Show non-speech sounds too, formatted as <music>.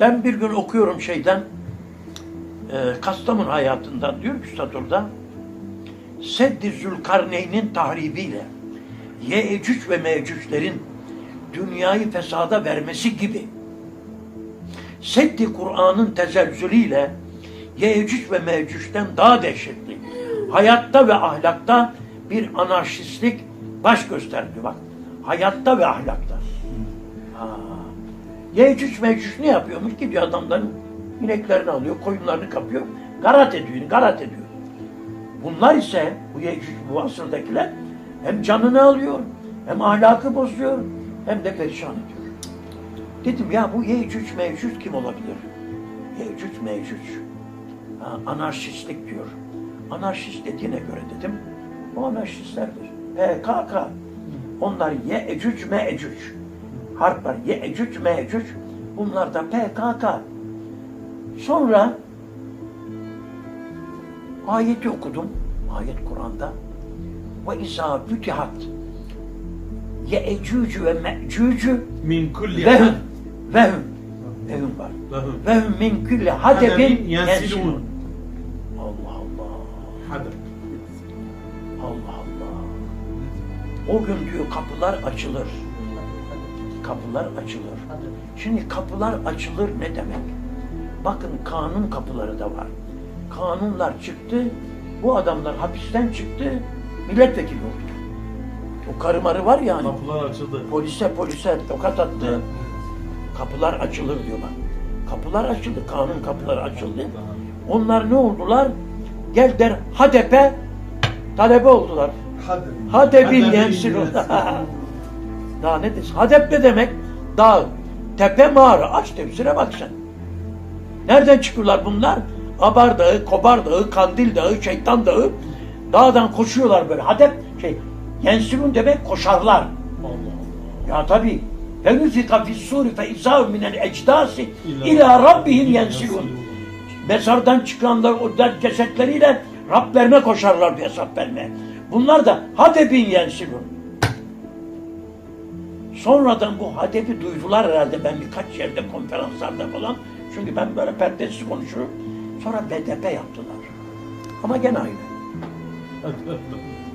Ben bir gün okuyorum şeyden, e, Kastamonu hayatından diyor ki Üstad orada, Seddi Zülkarneyn'in tahribiyle Yecüc ve Mecüclerin dünyayı fesada vermesi gibi Seddi Kur'an'ın tezelzülüyle Yecüc ve Mecüc'ten daha dehşetli. Hayatta ve ahlakta bir anarşistlik baş gösterdi bak. Hayatta ve ahlakta. Ha. Yecüc Mecüc ne yapıyormuş? Gidiyor adamların ineklerini alıyor, koyunlarını kapıyor. Garat ediyor, garat ediyor. Bunlar ise bu Yecüc bu asırdakiler hem canını alıyor, hem ahlakı bozuyor, hem de perişan ediyor. Dedim ya bu Yecüc Mecüc kim olabilir? Yecüc. Ha, anarşistlik diyor. Anarşist dediğine göre dedim, o anarşistlerdir. PKK. Onlar Yecüc Mecüc. Harp var. Yecüc Mecüc. Bunlar da PKK. Sonra ayeti okudum. Ayet Kur'an'da. Ve izâ fütihat Yecüc ve Mecüc Min kulli vehum vehum vehum var. Vehum. Min kulli hadebin yensilun. Allah Allah. Hadi. Allah Allah. O gün diyor kapılar açılır. Kapılar açılır. Şimdi kapılar açılır ne demek? Bakın kanun kapıları da var. Kanunlar çıktı. Bu adamlar hapisten çıktı. Milletvekili oldu. O karı marı var ya hani. Kapılar açıldı. Polise polise tokat attı. Kapılar açılır diyor bak. Kapılar açıldı. Kanun kapıları açıldı. Onlar ne oldular? Gel der HDP talebe oldular. Hadi. Hadep'in Hadep'in yensin yensin. Daha ne desin? Hadep ne demek? Dağ, tepe, mağara. Aç tefsire bak sen. Nereden çıkıyorlar bunlar? Abar Dağı, Kobar Dağı, Kandil Dağı, Şeytan Dağı. Dağdan koşuyorlar böyle. Hadep şey, yensilun demek koşarlar. Allah Allah. Ya tabi. Ve nüfika fissuri fe izâhu minel ecdâsi İlâ ilâ rabbihim yensilun. yensilun. Mezardan çıkanlar o cesetleriyle Rablerine koşarlar bir hesap vermeye. Bunlar da Hadep'in yensilun. Sonradan bu Hadep'i duydular herhalde ben birkaç yerde konferanslarda falan. Çünkü ben böyle perdesiz konuşurum. Sonra BDP yaptılar. Ama gene aynı. <laughs>